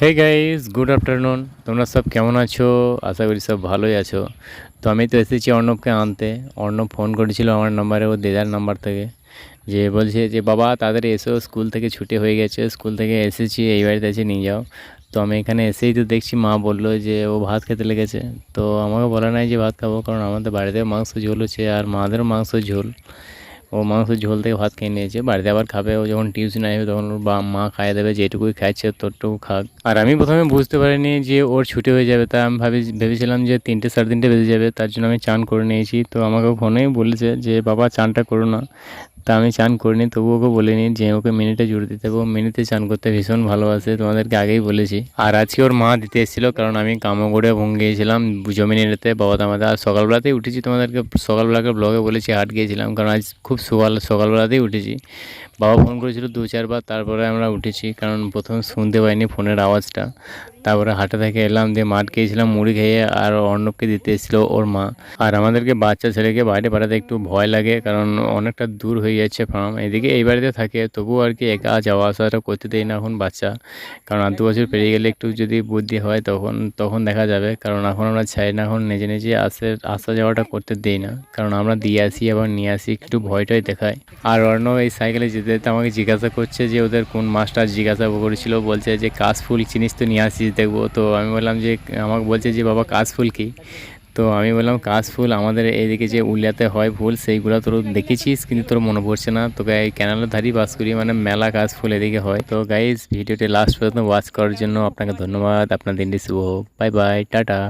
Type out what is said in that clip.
Hey guys good afternoon তোমরা সব কেমন আছো? আশা করি সব ভালোই আছো। তো আমি তো এসেছি অর্ণবকে আনতে। অর্ণব ফোন করেছিল আমার নাম্বারে ও দিদার নাম্বার থেকে। যে বলছে যে, বাবা, তাড়াতাড়ি এসো, স্কুল থেকে ছুটি হয়ে গেছে, স্কুল থেকে এসেছি, এই বাড়িতে এসে নিয়ে যাও। তো আমি এখানে এসেই তো দেখছি, মা বলল যে, ও ভাত খেতে লেগেছে। তো আমাকে বলে নাই যে ভাত খাব, কারণ আমাদের বাড়িতে মাংস ঝোল হচ্ছে, আর মাদেরও মাংস ঝোল। ও মাংসের ঝোল থেকে ভাত খেয়ে নিয়েছে। বাড়িতে আবার খাবে, ও যখন টিউশন আসবে তখন ওর বা মা খাইয়ে দেবে, যেটুকুই খাচ্ছে তোরটুকু খাক। আর আমি প্রথমে বুঝতে পারিনি যে ওর ছুটি হয়ে যাবে, তা আমি ভাবি ভেবেছিলাম যে তিনটে সাড়ে তিনটে বেজে যাবে, তার জন্য আমি চান করে নিয়েছি। তো আমাকে ফোনেই বলেছে যে, বাবা, চানটা করো না। তা আমি চান করিনি তবু ওকে বলিনি যে ওকে মিনিটে জুড়ে দিতে। ও মিনিটে চান করতে ভীষণ ভালোবাসে, তোমাদেরকে আগেই বলেছি। আর আজকে ওর মা দিতে এসেছিল, কারণ আমি কামগড়ে ভঙ্গ গিয়েছিলাম জমি নিতে বাবা দামাতে আর সকালবেলাতেই উঠেছি তোমাদেরকে, সকালবেলাকে ব্লগে বলেছি, হাট গিয়েছিলাম, কারণ আজ খুব সকাল, সকালবেলাতেই উঠেছি। বাবা ফোন করেছিল দু চারবার, তারপরে আমরা উঠেছি, কারণ প্রথম শুনতে পাইনি ফোনের আওয়াজটা। তারপরে হাটে থেকে এলাম, দিয়ে মাঠ গিয়েছিলাম, মুড়ি খেয়ে, আর অর্ণবকে দিতে এসেছিল ওর মা। আর আমাদেরকে বাচ্চা ছেলেকে বাইরে পাঠাতে একটু ভয় লাগে, কারণ অনেকটা দূর হয়ে যাচ্ছে ফার্ম এদিকে এই বাড়িতে থাকে তবুও আর কি একা যাওয়া আসাটা করতে দেয় না এখন বাচ্চা। কারণ আর দু বছর পেরিয়ে গেলে একটু যদি বুদ্ধি হয় তখন তখন দেখা যাবে। কারণ এখন আমরা চাই না এখন নিজে নিজে আসে, আসা যাওয়াটা করতে দেই না। কারণ আমরা দিয়ে আসি, আবার নিয়ে আসি, একটু ভয়টাই দেখায়। আর অন্য এই সাইকেলে যেতে যেতে আমাকে জিজ্ঞাসা করছে যে ওদের কোন মাস্টার জিজ্ঞাসা করেছিল, বলছে যে কাশফুল জিনিস তো নিয়ে আসিস, দেখব। তো আমি বললাম যে, আমাকে বলছে যে, বাবা, কাশফুল কি? তো আমি বললাম কাশফুল আমাদের এইদিকে যে উলিয়াতে হয় ফুল, সেইগুলো তোর দেখেছিস কিন্তু তোর মনে পড়ছে না। তো গাই ক্যানালের ধারি বাস করি মানে মেলা কাশফুল এদিকে হয়। তো গাইজ, ভিডিওটি লাস্ট পর্যন্ত ওয়াচ করার জন্য আপনাকে ধন্যবাদ। আপনার দিনটি শুভ বাই বাই টাটা।